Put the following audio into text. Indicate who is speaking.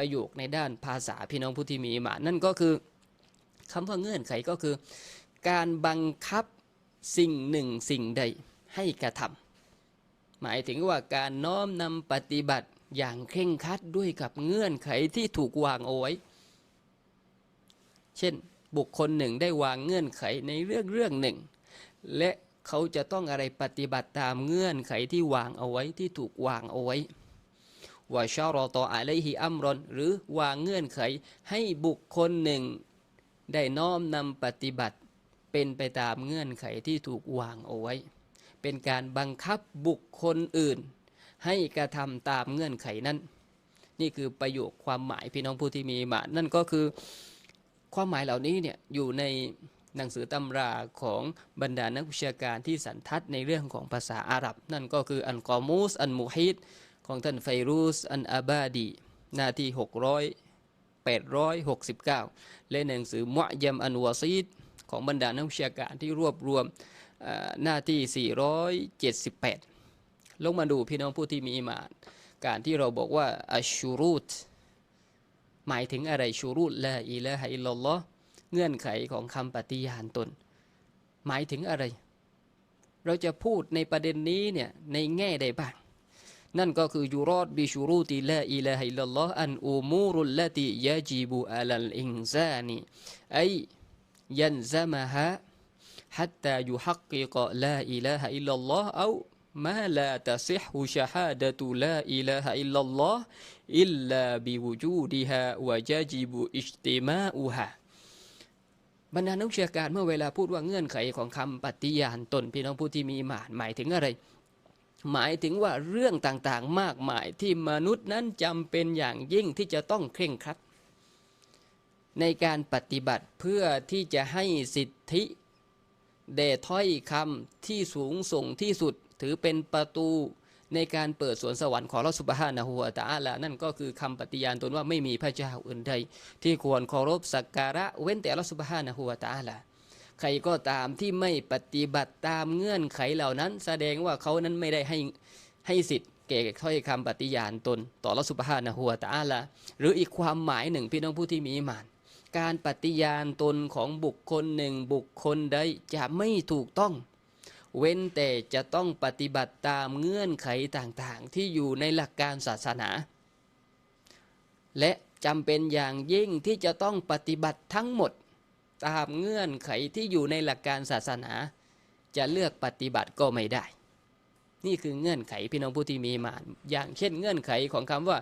Speaker 1: ประโยคในด้านภาษาพี่น้องผู้ที่มีอิมานนั่นก็คือคำว่าเงื่อนไขก็คือ การบังคับสิ่งหนึ่งสิ่งใดให้กระทำหมายถึงว่าการน้อมนำปฏิบัติอย่างเคร่งครัดด้วยกับเงื่อนไขที่ถูกวางเอาไว้ เช่น บุคคลหนึ่งได้วางเงื่อนไขในเรื่องเรื่องหนึ่ง และเขาจะต้องอะไรปฏิบัติตามเงื่อนไขที่วางเอาไว้ที่ถูกวางเอาไว้ ว่าชารอตออะลัยฮิอัมรอน หรือวางเงื่อนไขให้บุคคลหนึ่ง ได้น้อมนำปฏิบัติ เป็นไปตามเงื่อนไขที่ถูกวางเอาไว้ เป็นการบังคับบุคคลอื่น ให้กระทำตามเงื่อนไขนั้น นี่คือประโยคความหมายพี่น้องผู้ที่มีมานั่นก็คือความหมายเหล่านี้เนี่ยอยู่ในหนังสือตำราของบรรดานักวิชาการที่สันทัดในเรื่องของภาษาอาหรับ นั่นก็คืออันกอมูส อันมุฮิด ของท่านไฟรูสอันอาบาดี หน้าที่ 600 869 และหนังสือมุยมอันวาซีดของบรรดานักวิชาการที่รวบรวมหน้าที่ 478 ลงมาดูพี่น้องผู้ที่มีอิมาน การที่เราบอกว่าอัชชูรุตหมายถึงอะไรชูรุตละอิละฮะอิลลลอฮ์เงื่อนไขของคำปฏิญาณตน หมายถึงอะไร เราจะพูดในประเด็นนี้เนี่ยในแง่ใดบ้าง นั่นก็คือยูรอดบิชูรุติละอิละฮะอิลลัลลอฮ์อันอูมูรุลละติยะจีบุอัลลอินซานีไอยันซามะฮะ حتى يحقق لا إله إلا الله أو ما لا تصح شهادة لا إله إلا الله إلا بوجودها ويجب اجتماعها บรรดานักวิชาการเมื่อเวลาพูดว่าเงื่อนไขของคำปฏิญาณตนพี่น้องผู้ที่มีอิหมานหมายถึงอะไร หมายถึงว่าเรื่องต่างๆ มากมายที่มนุษย์นั้นจำเป็นอย่างยิ่งที่จะต้องเคร่งครัด ในการปฏิบัติเพื่อที่จะให้สิทธิแด่ถ้อยคำที่สูงส่งที่สุดถือเป็นประตูในการเปิดสวนสวรรค์ของเราสุบฮานะฮูวตะอาลานั่นก็คือคำปฏิญาณตนว่าไม่มีพระเจ้าอื่นใด ที่ควรเคารพสักการะเว้นแต่อัลอสุบฮานะฮูวตะอาลา ใครก็ตามที่ไม่ปฏิบัติตามเงื่อนไขเหล่านั้น แสดงว่าเขานั้นไม่ได้ให้ให้สิทธิ์เก่ถ้อยคำปฏิญาณตน ต่ออัลอฮฺสุบฮานะฮูวตาลาหรืออีกความหมายหนึ่งพี่น้องผู้ที่มีมาน การปฏิญาณตนของบุคคลหนึ่งบุคคลใดจะไม่ถูกต้อง เว้นแต่จะต้องปฏิบัติตามเงื่อนไขต่างๆ ที่อยู่ในหลักการศาสนา และจำเป็นอย่างยิ่งที่จะต้องปฏิบัติทั้งหมด ตามเงื่อนไขที่อยู่ในหลักการศาสนา จะเลือกปฏิบัติก็ไม่ได้ นี่คือเงื่อนไขพี่น้องผู้ที่มีมาน อย่างเช่นเงื่อนไขของคำว่า